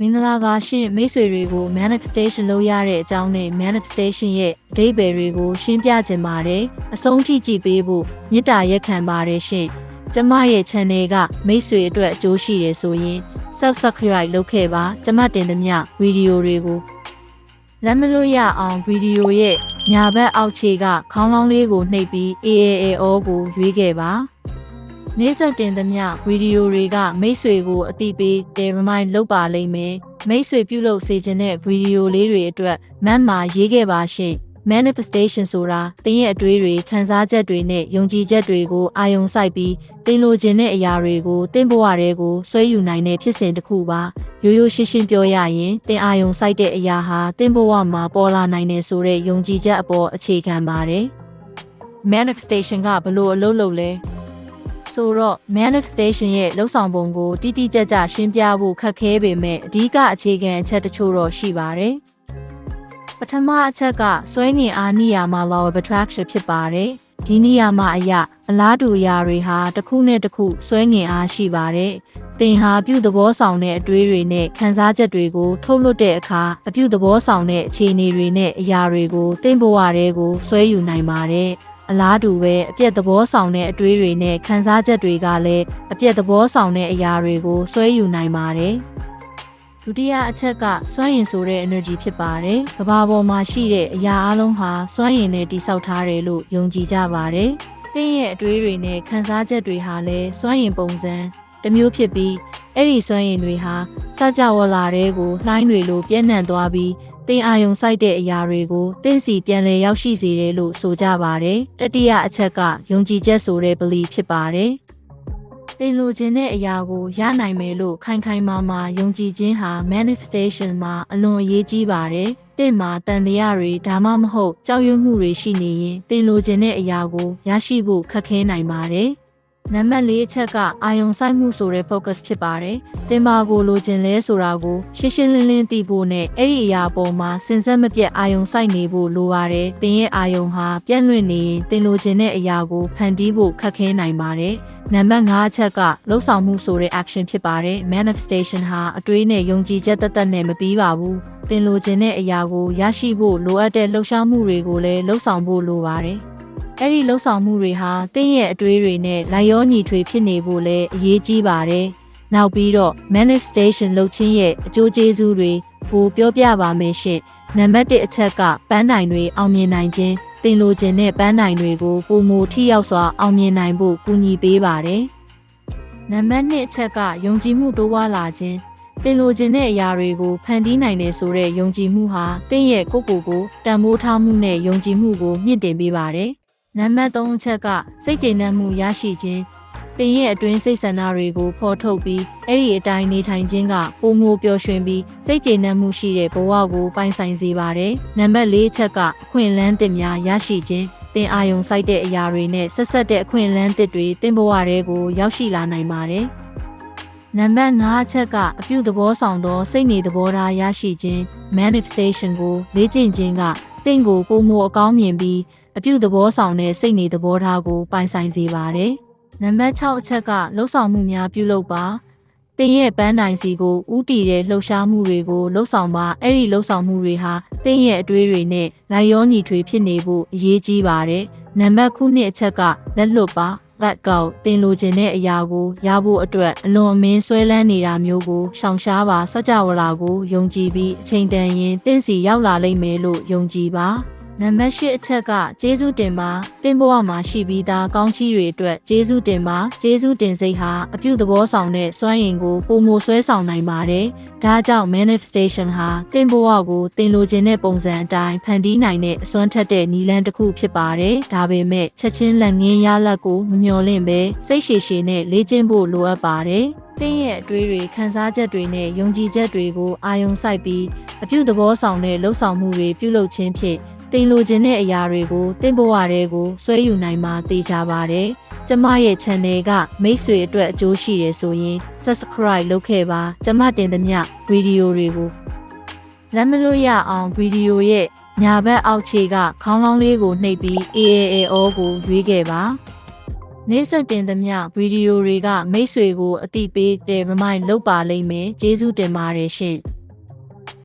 မင်္ဂလာပါရှင်မိတ်ဆွေတွေကို manifestation လုပ်ရတဲ့အကြောင်းနဲ့ manifestation ရဲ့အဓိပ္ပာယ်တွေကို ရှင်းပြခြင်းပါတယ်အဆုံးထိကြည့်ပေးဖို့မေတ္တာရက်ခံပါတယ်ရှင်ကျမရဲ့ channel ကမိတ်ဆွေအတွက်အကျိုးရှိတယ်ဆိုရင် subscribe လုပ်ခဲ့ပါကျမတင်သမျှဗီဒီယိုတွေကိုလက်မလို့ရအောင်ဗီဒီယိုရဲ့ညာဘက်အောက်ခြေကခေါင်းလောင်းလေးကိုနှိပ်ပြီး AAAO ကိုရွေးခဲ့ပါ နေ့ဆက်တင်သမျှဗီဒီယိုတွေကမိတ်ဆွေကိုအတိပေးတယ် remind လုပ်ပါလိမ့်မယ်မိတ်ဆွေပြုလုပ်စေခြင်းတဲ့ဗီဒီယိုလေးတွေအတွက်မတ်မှာရေးခဲ့ပါရှင် manifestation ဆိုတာတင်းရဲ့အတွေးတွေခံစားချက်တွေနဲ့ယုံကြည်ချက်တွေကိုအာယုံစိုက်ပြီးတင်းလိုချင်တဲ့အရာတွေကိုတင်းဘဝတွေကိုဆွဲယူနိုင်တဲ့ဖြစ်စဉ်တစ်ခုပါရိုးရိုးရှင်းရှင်းပြောရရင်တင်းအာယုံစိုက်တဲ့အရာဟာတင်းဘဝမှာပေါ်လာနိုင်တယ်ဆိုတဲ့ယုံကြည်ချက်အပေါ်အခြေခံပါတယ် manifestation ကဘလို့အလုပ်လုပ်လဲ ဆိုတော့ manifestation ရဲ့လှုပ်ဆောင်ပုံကိုတိတိကျကျရှင်းပြဖို့ခက်ခဲပေမဲ့အဓိကအခြေခံအချက်တချို့တော့ရှိပါတယ်။ပထမအချက်ကစွဲငင်အားနိယာမ law of attraction ဖြစ်ပါတယ်။ဒီနိယာမအရာအလားတူအရာတွေဟာတစ်ခုနဲ့တစ်ခုစွဲငင်အားရှိပါတယ်။သင်ဟာပြုသဘောဆောင်တဲ့အတွေးတွေနဲ့ခံစားချက်တွေကိုထုတ်လွှတ်တဲ့အခါအပြုသဘောဆောင်တဲ့အခြေအနေတွေနဲ့အရာတွေကိုသင်ဘဝတွေကိုဆွဲယူနိုင်ပါတယ်။ အလားတူပဲအပြက်သဘောဆောင်တဲ့အတွေးတွေနဲ့ခံစားချက်တွေကလည်းအပြက်သဘောဆောင်တဲ့အရာတွေကိုဆွဲယူနိုင်ပါတယ်။ဒုတိယအချက်ကစွမ်းရည်ဆိုတဲ့ energy ဖြစ်ပါတယ်။ကမ္ဘာပေါ်မှာရှိတဲ့အရာအလုံးဟာစွမ်းရည်နဲ့တည်ဆောက်ထားတယ်လို့ယုံကြည်ကြပါတယ်။တင်းရဲ့အတွေးတွေနဲ့ခံစားချက်တွေဟာလည်းစွမ်းရည်ပုံစံတစ်မျိုးဖြစ်ပြီးအဲ့ဒီစွမ်းရည်တွေဟာစကြဝဠာတွေကိုလှိုင်းတွေလိုပြန့်နှံ့သွားပြီး တင်အာယုံစိုက်တဲ့အရာတွေကိုတင့်စီပြန်လည်ရောက်ရှိစေတယ်လို့ဆိုကြပါတယ်။တတိယအချက်ကယုံကြည်ချက်ဆိုတဲ့ belief ဖြစ်ပါတယ်။တင်လိုခြင်းတဲ့အရာကိုရနိုင်မယ်လို့ခိုင်ခိုင်မာမာယုံကြည်ခြင်းဟာ manifestation မှာအလွန်အရေးကြီးပါတယ်။တင့်မှာတန်တရားတွေဒါမှမဟုတ်ကြောက်ရွံ့မှုတွေရှိနေရင်တင်လိုခြင်းတဲ့အရာကိုရရှိဖို့ခက်ခဲနိုင်ပါတယ်။ နံပါတ်၄အချက်ကအာယုံစိုက်မှုဆိုတဲ့ focus ဖြစ်ပါတယ်။တင်ပါကိုလိုချင်လဲဆိုတာကိုရှင်းရှင်းလင်းလင်းသိဖို့နဲ့အဲ့ဒီအရာပေါ်မှာစင်ဆက်မပြတ်အာယုံစိုက်နေဖို့လိုပါတယ်။တင်ရဲ့အာယုံဟာပြန့်လွင့်နေရင်တင်လိုချင်တဲ့အရာကိုဖန်တီးဖို့ခက်ခဲနိုင်ပါတယ်။နံပါတ်5အချက်ကလှုပ်ဆောင်မှုဆိုတဲ့ action ဖြစ်ပါတယ်။ manifestation ဟာအတွေးနဲ့ယုံကြည်ချက်သက်သက်နဲ့မပြီးပါဘူး။တင်လိုချင်တဲ့အရာကိုရရှိဖို့လိုအပ်တဲ့လှုပ်ရှားမှုတွေကိုလည်းလှုပ်ဆောင်ဖို့လိုပါတယ်။ အဲ့ဒီလှုပ်ဆောင်မှုတွေဟာတင်းရဲ့အတွေးတွေနဲ့လိုက်ရောညီထွေဖြစ်နေဖို့လည်းအရေးကြီးပါတယ်။နောက်ပြီးတော့ manifestation လုပ်ခြင်းရဲ့အကျိုးကျေးဇူးတွေကိုပြောပြပါမယ်ရှင့်။နံပါတ်1အချက်ကပန်းတိုင်တွေအောင်မြင်နိုင်ခြင်းတင်လိုခြင်းနဲ့ပန်းတိုင်တွေကိုပုံမူထိရောက်စွာအောင်မြင်နိုင်ဖို့ကူညီပေးပါတယ်။နံပါတ်2အချက်ကယုံကြည်မှုတိုးပွားလာခြင်းတင်လိုချင်တဲ့အရာတွေကိုဖန်တီးနိုင်တယ်ဆိုတဲ့ယုံကြည်မှုဟာတင့်ရဲ့ကိုယ့်ကိုယ်ကိုတန်ဖိုးထားမှုနဲ့ယုံကြည်မှုကိုမြင့်တင်ပေးပါတယ်။ နံပါတ်3အချက်ကစိတ်ကျေနပ်မှုရရှိခြင်းတင်ရဲ့အတွင်းစိတ်ဆန္ဒတွေကိုဖော်ထုတ်ပြီးအဲ့ဒီအတိုင်းနေထိုင်ခြင်းကပုံမိုပျော်ရွှင်ပြီးစိတ်ကျေနပ်မှုရှိတဲ့ဘဝကိုပိုင်ဆိုင်စေပါတယ်။နံပါတ်4အချက်ကအခွင့်အလမ်းတစ်များရရှိခြင်းတင်အာယုံစိုက်တဲ့အရာတွေနဲ့ဆက်ဆက်တဲ့အခွင့်အလမ်းတစ်တွေတင်ဘဝတွေကိုရောက်ရှိလာနိုင်ပါတယ်။နံပါတ်5အချက်ကအပြုသဘောဆောင်သောစိတ်နေသဘောထားရရှိခြင်း manifestation ကိုလေ့ကျင့်ခြင်းကတင့်ကိုပုံမအကောင်းမြင်ပြီး အပြုသဘောဆောင်တဲ့စိတ်နေသဘောထားကို ပိုင်ဆိုင်စေပါတယ်။နံပါတ်6အချက်ကလှုပ်ဆောင်မှုများပြုလုပ်ပါ။တင်ရဲ့ပန်းတိုင်စီကိုဥတီတဲ့လှုပ်ရှားမှုတွေကိုလှုပ်ဆောင်ပါအဲ့ဒီလှုပ်ဆောင်မှုတွေဟာတင်ရဲ့အတွေးတွေနဲ့လိုက်ရောညီထွေဖြစ်နေဖို့အရေးကြီးပါတယ်။နံပါတ်9အချက်ကလက်လွတ်ပါ let go တင်လိုချင်တဲ့အရာကိုရဖို့အတွက်အလွန်အမင်းဆွဲလန်းနေတာမျိုးကိုရှောင်ရှားပါစကြဝဠာကိုယုံကြည်ပြီးအချိန်တန်ရင်တင့်စီရောက်လာလိမ့်မယ်လို့ယုံကြည်ပါ နံပါတ်၈အချက်ကကျေးဇူးတင်ပါတင်ဘဝမှာရှိပြီးသားကောင်းချီးတွေအတွက်ကျေးဇူးတင်ပါကျေးဇူးတင်စိတ်ဟာအပြုသဘောဆောင်တဲ့စွမ်းရည်ကိုပုံမဆွဲဆောင်နိုင်ပါတယ်ဒါကြောင့် manifestation ဟာတင်ဘဝကိုတင်လိုချင်တဲ့ပုံစံအတိုင်းဖန်တီးနိုင်တဲ့အစွမ်းထက်တဲ့နည်းလမ်းတစ်ခုဖြစ်ပါတယ်ဒါပေမဲ့ချက်ချင်းလက်ငင်းရလက်ကိုမမျှော်လင့်ပဲစိတ်ရှည်ရှည်နဲ့လေ့ကျင့်ဖို့လိုအပ်ပါတယ်တင်းရဲ့အတွေးတွေခံစားချက်တွေနဲ့ယုံကြည်ချက်တွေကိုအာယုံစိုက်ပြီးအပြုသဘောဆောင်တဲ့လှုပ်ဆောင်မှုတွေပြုလုပ်ခြင်းဖြင့် တင်လိုချင်တဲ့အရာတွေကိုတင့်ဘဝတွေကိုဆွဲယူနိုင်မှာသိကြပါတယ်။ကျမရဲ့ channel ကမိတ်ဆွေအတွက်အကျိုးရှိတယ်ဆိုရင် subscribe လုပ်ခဲ့ပါ။ကျမတင်သမျှဗီဒီယိုတွေကိုလက်မလို့ရအောင်ဗီဒီယိုရဲ့ညာဘက်အောက်ခြေကခေါင်းလောင်းလေးကိုနှိပ်ပြီး AAAO ကိုရွေးခဲ့ပါ။နေ့ဆက်တင်သမျှဗီဒီယိုတွေကမိတ်ဆွေကိုအတိပေးတဲ့ remind လုပ်ပါလိမ့်မယ်ကျေးဇူးတင်ပါတယ်ရှင်